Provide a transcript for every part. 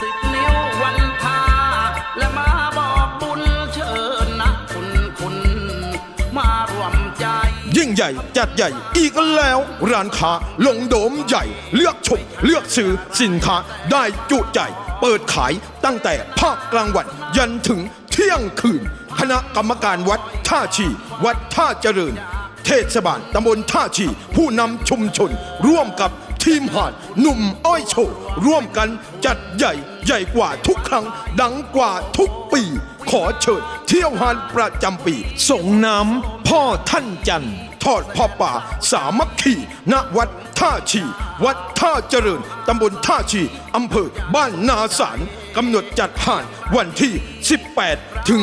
สิบนิ้ววันทาและมาบอกบุญเชิญนะคุณคุณมารวมใจ ยิ่งใหญ่จัดใหญ่อีกแล้ว ร้านค้าลงโดมใหญ่ เลือกชมเลือกซื้อสินค้าได้จุใจ เปิดขายตั้งแต่ภาคกลางวัน ยันถึงเที่ยงคืน คณะกรรมการวัดท่าชี วัดท่าเจริญ เทศบาลตำบลท่าชี ผู้นำชุมชน ร่วมกับ ทีมหาดหนุ่มอ้อยโชว์ร่วมกันจัดใหญ่ใหญ่กว่าทุกครั้ง ดังกว่าทุกปี ขอเชิญเที่ยวหานประจำปี ส่งน้ำพ่อท่านจันทร์ทอดพ่อป่าสามัคคีณวัดท่าชี วัดท่าเจริญ ตำบลท่าชีอำเภอบ้านนาสารกำหนดจัดห่านวันที่ 18 ถึง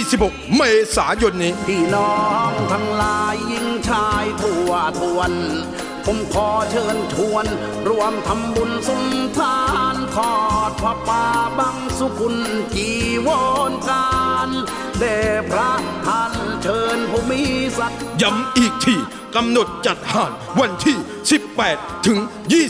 26 เมษายนนี้ พี่น้องทั้งหลายยิงชายทั่วทวน ผมขอเชิญชวน รวมทำบุญสุนทานทอดพระป่าบังสุกุลจีวรการเดพระท่านเชิญผู้มีศักดิ์ย้ำอีกทีกำหนดจัดหานวันที่ 18 ถึง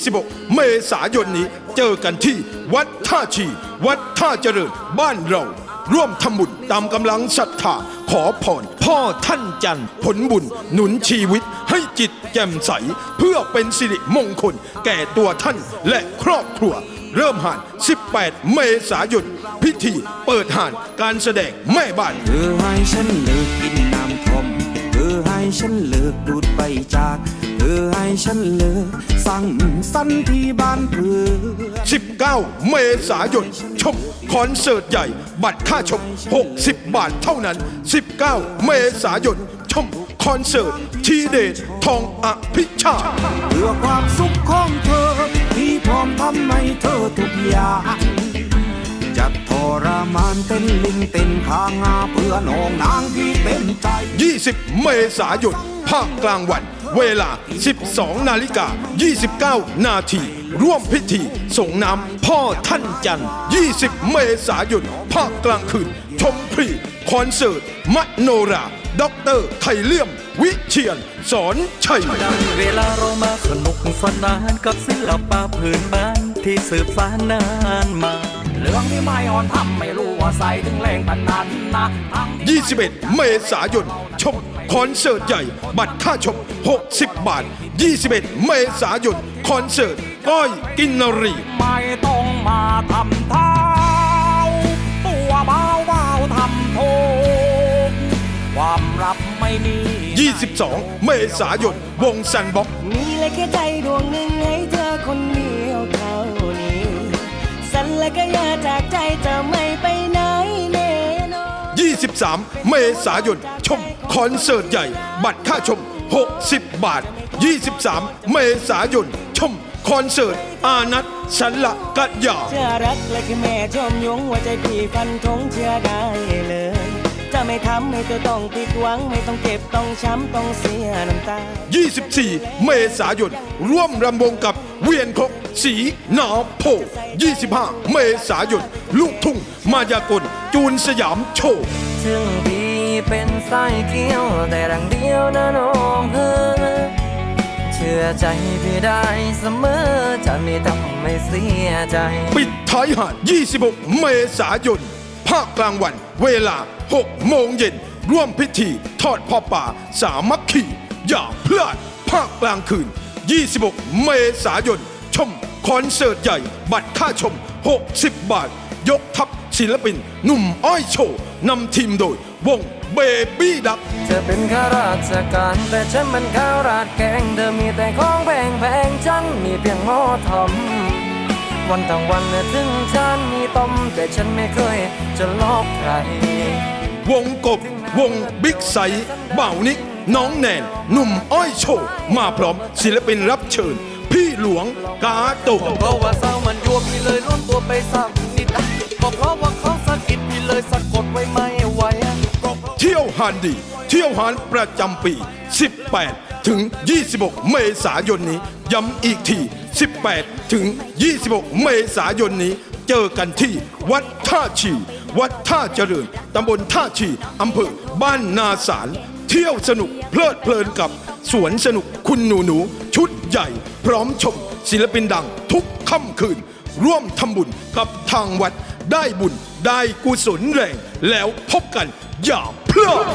26 เมษายนนี้ เจอกันที่วัดท่าชี วัดท่าเจริญบ้านเรา ร่วมทำบุญตามกำลังศรัทธาขอพรพ่อท่านจันทร์ผลบุญหนุนชีวิตให้จิตแจ่มใส เพื่อเป็นสิริมงคล แก่ตัวท่านและครอบครัว เริ่มห่าน 18 เมษายนพิธีเปิดห่านการแสดงแม่บ้านเธอให้ฉันเลิกกินน้ำท ฉันเลิกดูดไปจาก เธอให้ฉันเลิกสั่งสันที่บ้านเพื่อ 19 เมษายน ชมคอนเสิร์ตใหญ่ บัตรค่าชม 60 บาทเท่านั้น 19 เมษายน ชมคอนเสิร์ต ทีเดชทองอภิชาติ เพื่อความสุขของเธอ ที่พร้อมทำให้เธอทุกอย่างจะทร มานเต้นลิงเต้นพางาเพื่อน้องนางที่เต็มใจ 20 เมษายนภาคกลางวัน เวลา 12 นาฬิกา 29 นาที ร่วมพิธีส่งน้ำพ่อท่านจันทร์20 เมษายน ภาคกลางคืน ชมพรีคอนเสิร์ต มโนราด็อกเตอร์ไทเลี่ยม วิเชียน สอนชัย ดังเวลาเรามาสนุกสนานกับศิลปะพื้นบ้านที่สืบสานนานมา เรื่องที่ไม่อ่อนทำไม่รู้ว่าใส่ถึงแรงบันดาลนะทั้งที่ 21 เมษายน ชมคอนเสิร์ตใหญ่ บัตรค่าชม 60 บาท 21 เมษายน คอนเสิร์ตก้อยกินนรี ไม่ต้องมาทำเท้า ตัวเบาเบาทำโทษความรับไม่มี 22 เมษายน วงซันบ็อกมีเลยแค่ใจดวงหนึ่งให้เธอคนเดียวเท่านี้ สัญและก็อย่าจากใจจะไม่ไปไหนแน่นอน 23 เมษายน ชมคอนเสิร์ตใหญ่ บัตรค่าชม 60 บาท 23 เมษายน ชมคอนเสิร์ต อานัทสันละกัญญาเชื่อรักและคือแม่ชมยงว่าใจพี่ฟันธงเชื่อได้เลย จะไม่ทำให้เธอต้องผิดหวังไม่ต้องเจ็บต้องช้ำต้องเสียน้ำตา 24 เมษายน ร่วมรำวงกับ เวียนคกสีหนาโพ 25 เมษายนลูกทุ่ง มายากล จูนสยามโชว์ถึงพี่เป็นสายเกี้ยว แต่ดังเดียวนะน้องเฮ้อเชื่อใจพี่ได้เสมอ จะไม่ทำให้เสียใจ ปิดท้ายหาด 26 เมษายนภาคกลางวันเวลา 6 โมงเย็น ร่วมพิธี ทอดพ่อป่า สามัคคีอย่าพลาด ภาคกลางคืน 26 เมษายน ชมคอนเสิร์ตใหญ่ บัตรค่าชม 60 บาท ยกทัพศิลปิน หนุ่มอ้อยโชว์นำทีมโดยวงเบบี้ดักเธอเป็นข้าราชการแต่ฉันมันข้าวราดแกง เธอมีแต่ของแพงแพงๆฉันมีเพียงหม้อทำวันทั้งวันเนี่ยถึงฉันมีต้มแต่ฉันไม่เคยจะลอกใคร วงกบ วงบิ๊กไซบ่าวนิก น้องแนนหนุ่มอ้อยโชว์มาพร้อมศิลปินรับเชิญ พี่หลวงกาโตะ เพราะว่าเศร้ามันยั่วพี่เลยร่วมตัวไปสักนิดอะก็เพราะว่าเขาสะกิดพี่เลยสะกดไว้ไม่ไหวก็เพราะ เที่ยวหานดี เที่ยวหานประจำปี 18 ถึง 26 เมษายนนี้ ย้ำอีกที 18 ถึง 26 เมษายนนี้ เจอกันที่วัดท่าชี วัดท่าเจริญ ตำบลท่าชี อำเภอบ้านนาสาร เที่ยวสนุกเพลิดเพลินกับสวนสนุกคุณหนูหนู ชุดใหญ่ พร้อมชม ศิลปินดังทุกค่ำคืน ร่วมทำบุญกับทางวัดได้บุญ ได้กุศลแรง แล้วพบกันอย่าเพลิด